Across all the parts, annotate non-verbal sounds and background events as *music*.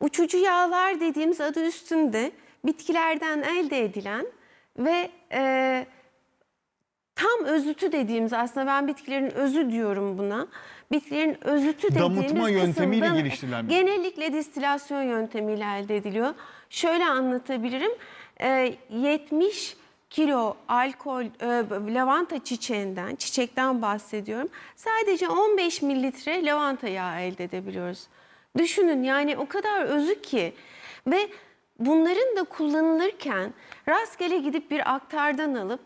Uçucu yağlar dediğimiz adı üstünde bitkilerden elde edilen ve e, tam özütü dediğimiz aslında ben bitkilerin özü diyorum buna. Bitkilerin özütü dediğimiz Damıtma yöntemiyle geliştirilen bir- Genellikle distilasyon yöntemiyle elde ediliyor. Şöyle anlatabilirim. E, 70 kilo alkol e, lavanta çiçeğinden, çiçekten bahsediyorum. Sadece 15 mililitre lavanta yağı elde edebiliyoruz. Düşünün yani o kadar özü ki ve bunların da kullanılırken rastgele gidip bir aktardan alıp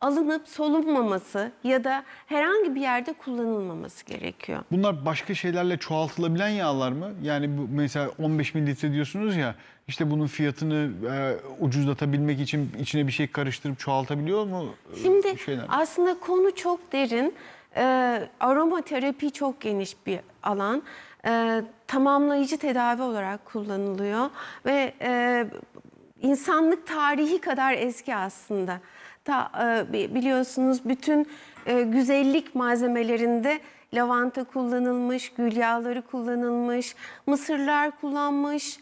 alınıp solunmaması ya da herhangi bir yerde kullanılmaması gerekiyor. Bunlar başka şeylerle çoğaltılabilen yağlar mı? Yani bu mesela 15 mililitre diyorsunuz ya işte bunun fiyatını e, ucuzlatabilmek için içine bir şey karıştırıp çoğaltabiliyor mu? e, Şimdi şeyler? aslında konu çok derin. Ee, aromaterapi çok geniş bir alan. Ee, tamamlayıcı tedavi olarak kullanılıyor ve e, insanlık tarihi kadar eski aslında. Ta, e, bi- biliyorsunuz bütün e, güzellik malzemelerinde lavanta kullanılmış, gül yağları kullanılmış, mısırlar kullanmış,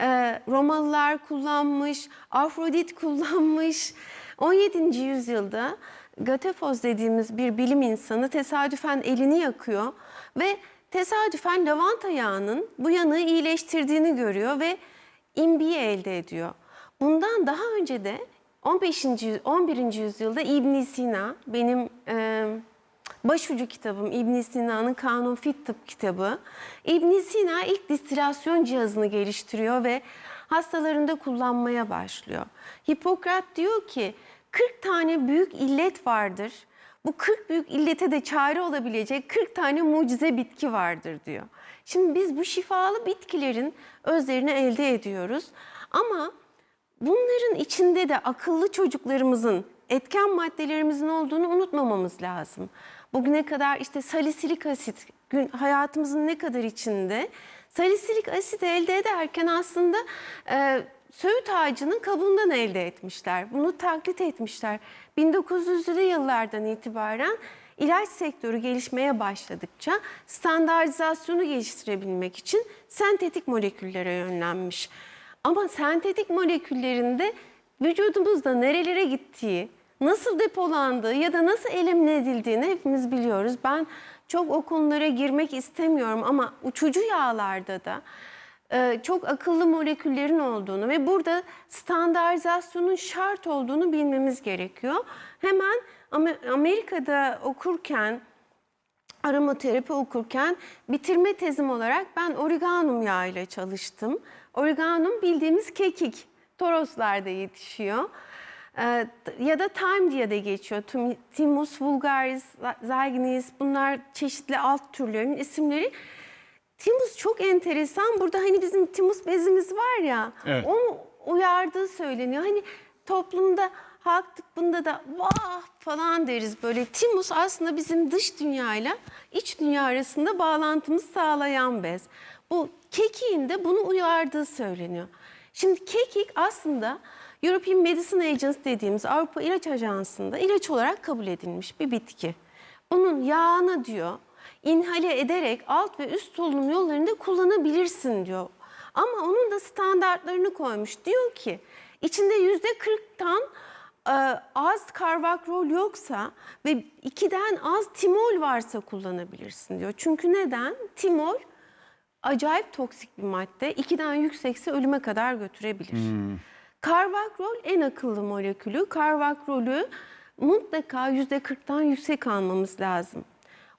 e, Romalılar kullanmış, Afrodit kullanmış. 17. yüzyılda Gatefoz dediğimiz bir bilim insanı tesadüfen elini yakıyor ve tesadüfen lavanta yağının bu yanığı iyileştirdiğini görüyor ve imbiyi elde ediyor. Bundan daha önce de 15. yüz- 11. yüzyılda İbn Sina benim e, başucu kitabım İbn Sina'nın Kanun Fit Tıp kitabı. İbn Sina ilk distilasyon cihazını geliştiriyor ve hastalarında kullanmaya başlıyor. Hipokrat diyor ki 40 tane büyük illet vardır. Bu 40 büyük illete de çare olabilecek 40 tane mucize bitki vardır diyor. Şimdi biz bu şifalı bitkilerin özlerini elde ediyoruz. Ama Bunların içinde de akıllı çocuklarımızın, etken maddelerimizin olduğunu unutmamamız lazım. Bugüne kadar işte salisilik asit gün hayatımızın ne kadar içinde. Salisilik asit elde ederken aslında e, söğüt ağacının kabuğundan elde etmişler. Bunu taklit etmişler. 1900'lü yıllardan itibaren ilaç sektörü gelişmeye başladıkça standartizasyonu geliştirebilmek için sentetik moleküllere yönlenmiş. Ama sentetik moleküllerinde vücudumuzda nerelere gittiği, nasıl depolandığı ya da nasıl elimine edildiğini hepimiz biliyoruz. Ben çok o konulara girmek istemiyorum ama uçucu yağlarda da çok akıllı moleküllerin olduğunu ve burada standartizasyonun şart olduğunu bilmemiz gerekiyor. Hemen Amer- Amerika'da okurken aromaterapi okurken bitirme tezim olarak ben origanum yağı ile çalıştım. Origanum bildiğimiz kekik. Toroslarda yetişiyor. T- ya da thyme diye de geçiyor. Thymus vulgaris, zygnis bunlar çeşitli alt türlerinin isimleri. Timus çok enteresan. Burada hani bizim timus bezimiz var ya. Evet. O uyardığı söyleniyor. Hani toplumda halk tıbbında da vah falan deriz böyle. Timus aslında bizim dış dünyayla iç dünya arasında bağlantımızı sağlayan bez. Bu kekiğin de bunu uyardığı söyleniyor. Şimdi kekik aslında European Medicine Agency dediğimiz Avrupa İlaç Ajansı'nda ilaç olarak kabul edilmiş bir bitki. Bunun yağını diyor inhale ederek alt ve üst solunum yollarında kullanabilirsin diyor. Ama onun da standartlarını koymuş. Diyor ki içinde yüzde 40'tan e, az karbakrol yoksa ve 2'den az timol varsa kullanabilirsin diyor. Çünkü neden? Timol acayip toksik bir madde. 2'den yüksekse ölüme kadar götürebilir. Karbakrol en akıllı molekülü. Karbakrolü mutlaka %40'tan yüksek almamız lazım.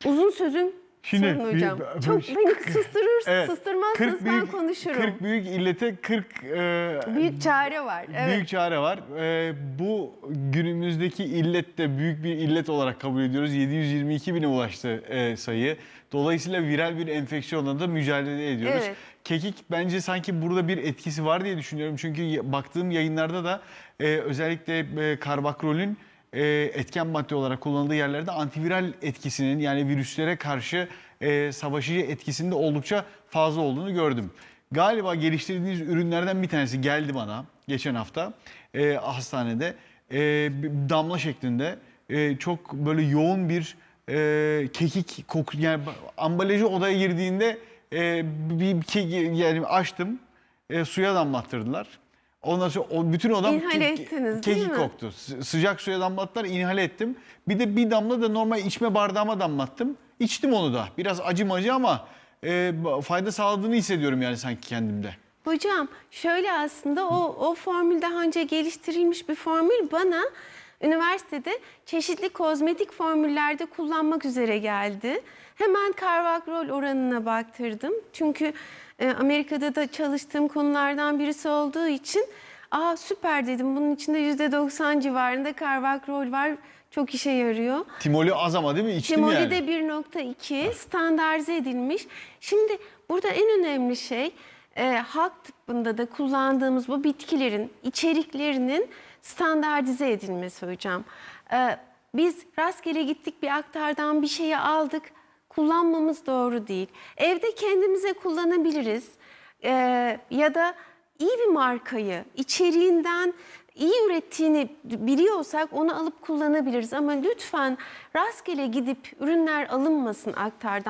Uzun sözüm Şimdi sorun bir- Çok beni *laughs* susturur, Evet, susturmazsanız 40 ben büyük- konuşurum. 40 büyük illete 40 e, Büyük çare var. Evet. Büyük çare var. Ee, bu günümüzdeki illet de büyük bir illet olarak kabul ediyoruz. 722 bine ulaştı e, sayı. Dolayısıyla viral bir enfeksiyonla da mücadele ediyoruz. Evet. Kekik bence sanki burada bir etkisi var diye düşünüyorum. Çünkü baktığım yayınlarda da e, özellikle e, karbakrolün e, etken madde olarak kullanıldığı yerlerde antiviral etkisinin yani virüslere karşı e, savaşıcı etkisinde oldukça fazla olduğunu gördüm. Galiba geliştirdiğiniz ürünlerden bir tanesi geldi bana geçen hafta e, hastanede. E, damla şeklinde e, çok böyle yoğun bir e, kekik koku yani ambalajı odaya girdiğinde e, bir, bir yani açtım e, suya damlattırdılar. Ondan sonra o bütün odam İnhale ke- ke- ettiniz, değil kekik mi? koktu. Sı- sıcak suya damlattılar, inhale ettim. Bir de bir damla da normal içme bardağıma damlattım. İçtim onu da. Biraz acı macı ama e, fayda sağladığını hissediyorum yani sanki kendimde. Hocam şöyle aslında o, o formül daha önce geliştirilmiş bir formül bana üniversitede çeşitli kozmetik formüllerde kullanmak üzere geldi. Hemen karvakrol oranına baktırdım. Çünkü e, Amerika'da da çalıştığım konulardan birisi olduğu için aa süper dedim bunun içinde %90 civarında karvakrol var çok işe yarıyor. Timoli az ama değil mi? İçtim Timoli yani. de 1.2 standartize edilmiş. Şimdi burada en önemli şey e, halk tıbbında da kullandığımız bu bitkilerin içeriklerinin standartize edilmesi hocam. E, biz rastgele gittik bir aktardan bir şeyi aldık kullanmamız doğru değil. Evde kendimize kullanabiliriz E, ya da iyi bir markayı içeriğinden iyi ürettiğini biliyorsak onu alıp kullanabiliriz. Ama lütfen rastgele gidip ürünler alınmasın aktardan.